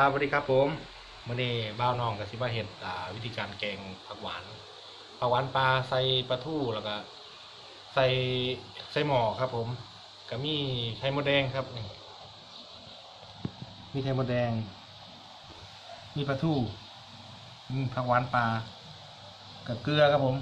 ครับสวัสดีครับผมมื่อนี้บ้าวน้องกับสิบาเห็ดวิธีการแกงผักหวานผักหวานปลาใส่ปลาทูแล้วก็ใส่ใส่หม้อครับ ผมก็มีไข่มดแดงครับมีไข่มดแดง มีปลาทูมีผักหวานปลากับเกลือครับผม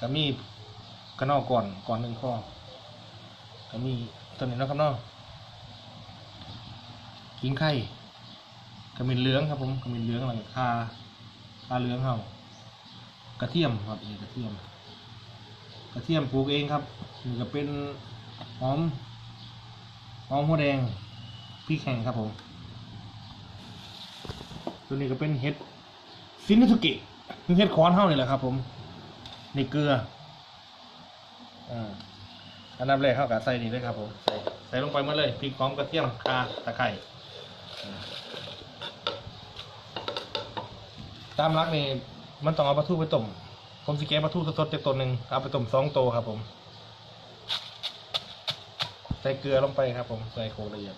ก็มีกระนอกก่อนก่อนหนึ่งข้อก็มีตัวนี้นะครับเนาะกิ้งไข่ กระมินเหลืองครับผมกระมินเหลืองอะไรคาคาเหลืองเฮากระเทียมครับนี่กระเทียม กระเทียมปลูกเองครับนี่ก็เป็นหอมหอมหัวแดงพริกแห้งครับผมตัวนี้ก็เป็นเห็ดซินนสุกิคือเห็ดคอนเฮานี่แหละครับ ผมนี่เกลืออ่าอันดับแรกเข้ากับใส่นี่เลยครับผมใส่ใส่ลงไปหมดเลยพริกหอมกระเทียมข่าตะไคร้ ตามรักนี่มันต้องเอาปลาทูไปต้มผมสิแกะปลาทูสดๆจากตัวหนึ่งเอาไปต้มสองตัวครับ ผม ใส่เกลือลงไปครับ ผมใส่โคละเอียด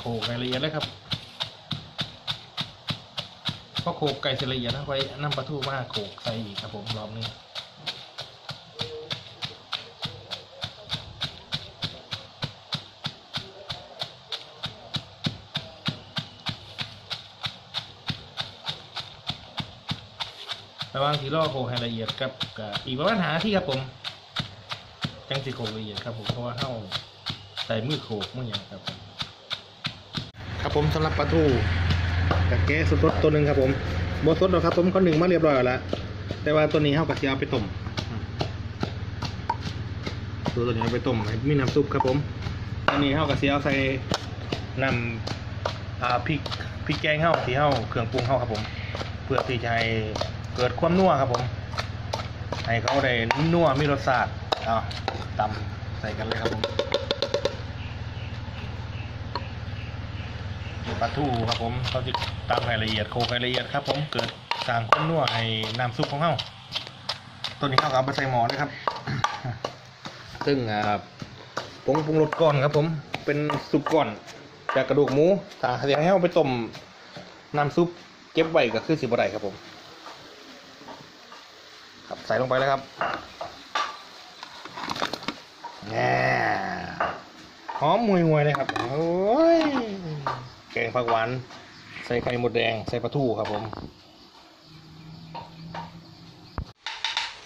โขกให้ละเอียดเลยครับพอโขกไก่เสร็จละเอียดนะไว้น้ำปลาทูมาโขกใส่อีกครับผมรอบนี้ ระว่างที่อโขกให้ละเอียดกับกับอีกประมาณหาที่ครับผมจังสิโขกละเอียดครับผมเพราะว่าเข้าใส่มือโขกมืออย่างครับ ครับผมสำหรับปลาทูกับแก้สดๆตัวหนึ่งครับผมโบสดหรอครับผมเขาหนึ่งมาเรียบร้อยแล้วแต่ว่าตัวนี้เข้ากับเสียเอาไปต้มตัวตัวนี้เอาไปต้มให้มีน้ำซุปครับผมอันนี้เข้ากับเสียเอาใส่น้ำพริกพริกแกงเข้าที่เข้าเครื่องปรุงเข้าครับผม เพื่อที่จะให้ กิดความนัวครับผม ให้เขาได้นัวมีรสชาติเอาตำใส่กันเลยครับผมปลาทูครับผมเขาจะตำให้ละเอียดโคให้ละเอียดครับ ผมเกิดสร้างความนัวให้น้ำซุปของเขาตัวนี้เขาก็เอาไปใส่หม้อเลยครับ ซึ่งอ่าผงปรุงรสก่อนครับ ผมเป็นซุปก่อนจากกระดูกหมูถ้าอยากให้เอาไปต้มน้ำซุปเก็บไว้ก็คือสิบไรครับผม ครับใส่ลงไปแล้วครับแง่หอมมวยมวยๆเลยครับโอ้ยแกงผักหวานใส่ไข่หมดแดงใส่ปลาทูครับผม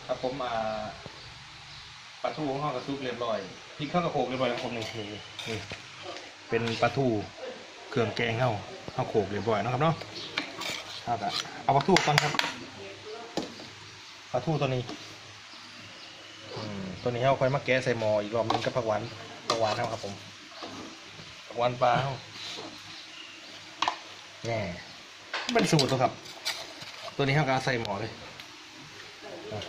ครับผมมาปลาทูของข้ากระซุกเรียบร้อยพริกข้าวกระโขกเรียบร้อยแล้วผมนี่นี่นี่เป็นปลาทูเครื่องแกงเข้าข้าวโขกเรียบร้อยนะครับเนาะเอาละเอาปลาทูก่อนครับ ปลาทูตัวนี้ตัวนี้เอาค่อยมาแกะใส่หม้ออีกรอบนึงกับผักหวานผักหวานเอาครับผมผักหวานปลาเอาแน่เป็นสูตรตัวครับ ตัวนี้เอากาใส่หม้อเลยอะ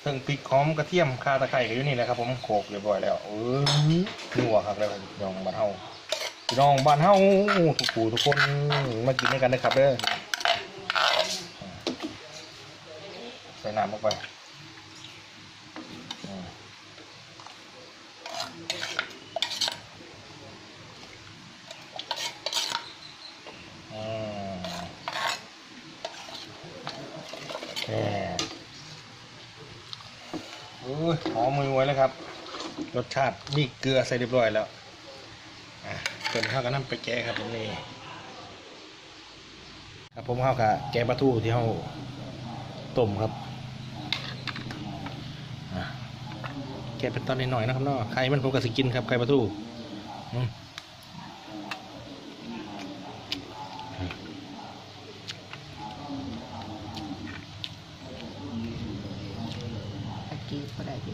เพิ่งพริกหอมกระเทียมข่าตะไคร้ก็อยู่นี่แหละครับ ผมโขลกเรียบร้อยแล้วเออนัวครับแล้วยองบ้านเฮาพี่น้องบ้านเฮาทุกผู้ทุกคนมากินด้วยกันนะครับเด้อ ใส่น้ำลงไปอือืมแหมโอ้ยหอมมือไว้แล้วครับ รสชาติมีเกลือใส่เรียบร้อยแล้วอะเกินข้าวกับน้ำไปแกะครับผมนี่ครับผมข้าวกับแกะปลาทูที่เขาต้มครับอะ แกะเป็นตอนหน่อยๆนะครับเนาะไข่มันผมก็สิกินครับไข่ปลาทูอืมตะกี้ก็ได้ดิ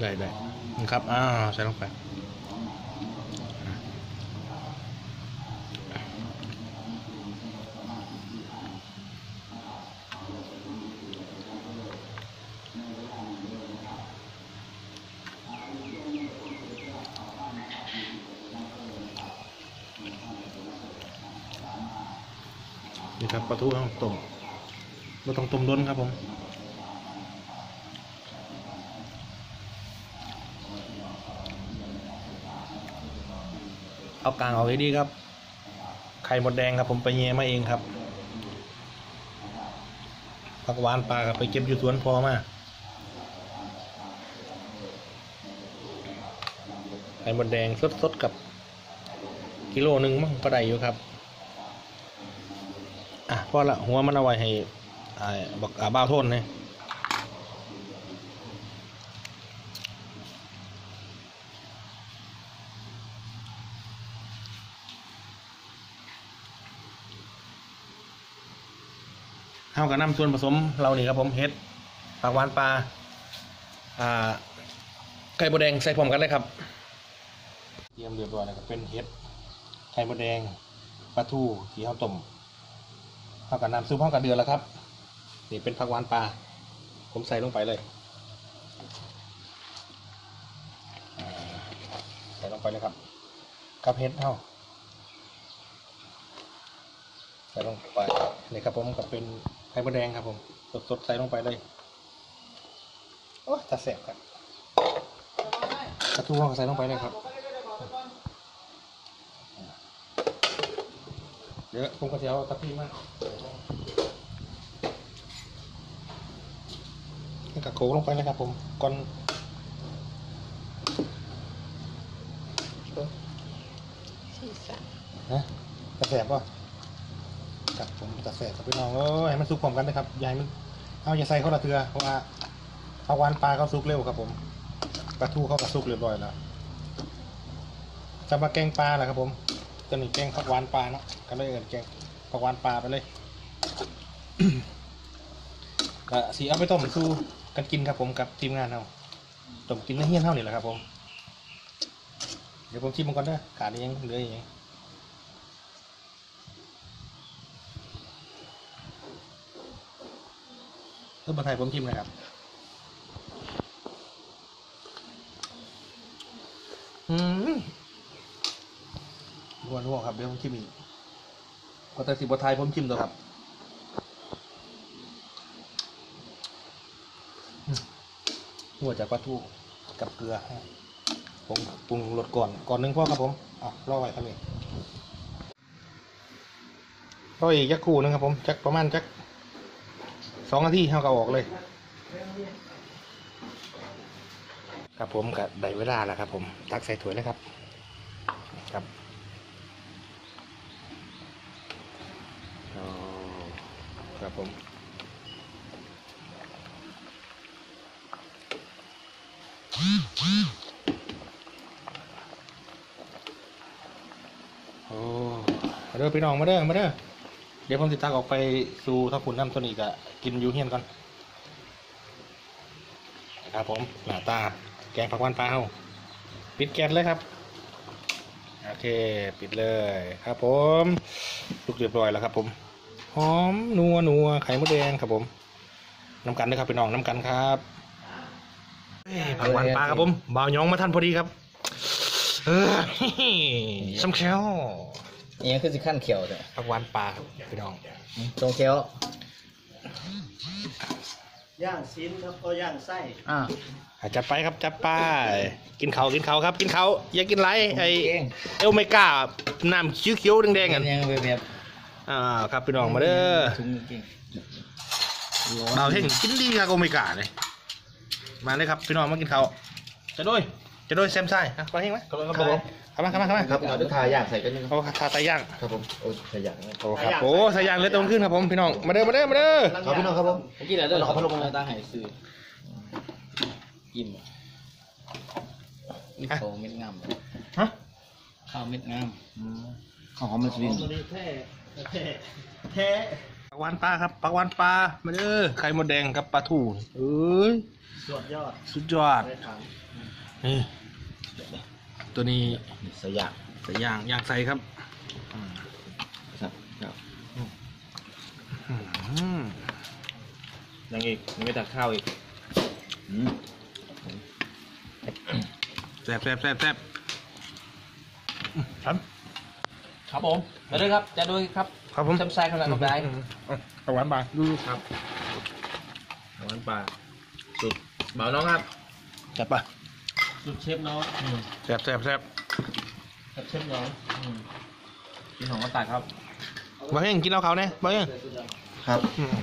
ได้ได้นี่ครับ อ้าว ใส่ลงไป ครับปลาทูต้องต้มเราต้องต้มด้นครับผมเอากลางออกให้ดีครับ ไข่หมดแดงครับผมไปเย่มาเองครับผักหวานปลาครับไปเก็บอยู่สวนพอมาไข่หมดแดงสดๆกับ กิโลหนึ่งมั้งก็ได้อยู่ครับ อะพอละหัวมันเอาไว้ให้อ่าบอกอ่าบ้าวโทนเลยเท่ากับน้ำส่วนผสมเรานี่ครับผมเฮ็ดผักหวานปลาอ่าไก่บดแดงใส่พร้อมกันเลยครับเตรียมเรียบร้อยแล้วก็เป็นเห็ดไข่มดแดงปลาทูที่ข้าวต้ม เข้ากับน้ำซุปเข้ากับเดือดแล้วครับนี่เป็นผักหวานปลาผมใส่ลงไปเลยใส่ลงไปเลยครับกับเห็ดเท่าใส่ลงไปนี่ครับผมกับเป็นไข่มดแดงครับผม สดๆใส่ลงไปเลยโอ้จะแสบครับปลาทูเข้าก็ใส่ลงไปเลยครับเดี๋ยวผมก็จะเอาตะพีมา ให้กับโขลกลงไปนะครับ ผมก่อนสีสันนะจะแสบป่ะครับผมจะแสบครับพี่น้องเอ้ยให้มันสุกพร้อมกันนะครับอย่าให้มันเอาอย่าใส่เข้าละเทือเพราะว่าเอาวานปลาเขาสุกเร็วครับผมปลาทูเขาก็สุกเรียบร้อยแล้วจะมาแกงปลาแหละครับผมตัวนี้แกงผักหวานปลาเนาะก็เลยเอินแกงผักหวานปลาไปเลยก็สีเอาไปต้มสู้ กันกินครับผมกับทีมงานเราต้มกินในเฮี้ยนเท่านี่แหละครับผม เดี๋ยวผมชิมมันก่อนเด้อขาดยังเหลืออีกยังเพื่อมาไทยผมชิมนะครับ อืมนัวนัวครับเดี๋ยวผมชิมอีกพอแต่สิบไทยผมชิมตัวครับอืม นัวจากปลาทูกับเกลือผมปรุงรสก่อนก่อนหนึ่งพ่อครับผมอะรอไว้ครับนี่รออีกจักคู่หนึงครับผมจักประมาณจักสองนาทีเท่ากับออกเลยครับผมกับได้เวลาแล้วครับ ผมตักใส่ถ้วยเลยครับครับครับผม โอ้มาเด้อพี่น้องมาเด้อมาเด้อเดี๋ยวผมติดตักออกไปสู่ทับผุนน้ำตัวนี้กะกินยูเฮียนก่อนครับผมหน้าตา แกงผักหวานปลาเฮาปิดแก๊สเลยครับ โอเค ปิดเลยครับผมลุกเรียบร้อยแล้วครับ ผมหอมนัวนัวไข่มดแดงครับผมน้ำกันนะครับพี่น้องน้ำกันครับ ผักหวานปลาครับผมบ่าวหยองมาทันพอดีครับเออสำเขียวเอียงคือสิขั้นเขียวแต่ผักหวานปลาครับพี่น้องตรงเขียวย่างชิ้นครับก็ย่างไส้อ่าอะจัดไปครับจัดไปกินเขาวกินเขาวครับ กินเขาวอย่ากินไรไอเก่งเอลเมก้าน้ำเขียวๆแดงๆกักันนยังแบบแบบอ่าครับพี่น้องมาเด้อถุงเก่งเราเท่งกินดีครับโอเมก้าเลย มาเลยครับพี่น้องมากินเขาวจะด้วยจะด้วยแซมไซอะมาเท่งไหมครับผมเข้ามาเข้ามาเข้ามาครับเราจะทายากใส่กันนึงโอ้ทาไตย่างครับผมโอ้ทายากโอ้ครับโอ้ไตย่างเลยตรงขึ้นครับผมพี่น้องมาเด้อมาเด้อมาเด้อครับพี่น้องครับผมเมื่อกี้เราได้ขอพัดลมมาตั้งให้ซื้อกินนี่เขาเม็ดงามฮะข้าวเม็ดงามข้าวหอมมันสวิงตัวนี้แท้แท้แท้ ปักหวานปลาครับปักหวานปลามาเด้อไข่มดแดงกับปลาทูเอ้ยสุดยอดสุดยอด ได้ทานนี่ตัวนี้สยามใส่ย่างย่างใส่ครับครับครับอืมยังอีกยังไม่ตักข้าวอีกอืมแซ่บแซ่บแซ่บแซ่บอืมครับ ครับผมมาด้วยครับจะด้วยครับ ครับผมแซมไซขนาดกาแฟอืมเอาหวานปลาดูครับหวานปลาสุดเบาน้องครับจัดปะสุดเชฟน้องแซ่บแซ่บแซ่บกับเชฟน้องกินของกระต่ายครับบางอย่างกินเหล้าเขาเนี่ยบางอย่างครับอืม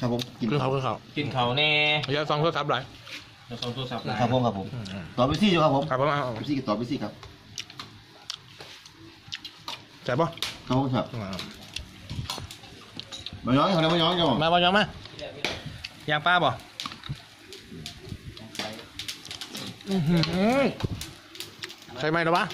ครับผมกินกินเขากินเขากินเขาแน่อย่าซองโทรศัพท์หลายจะส่งโทรศัพท์ครับผมครับผมอืมอืมต่อไปซี่อยู่ครับผมครับผมเอาไปซี่กับต่อไปซี่ครับแซ่บปะ ครับผมครับอ่ามาย้อนเขาเลยมาย้อนกันผมมาบางอย่างมาย่างปลาบ่อื้อหือใช่ไหมหรอวะ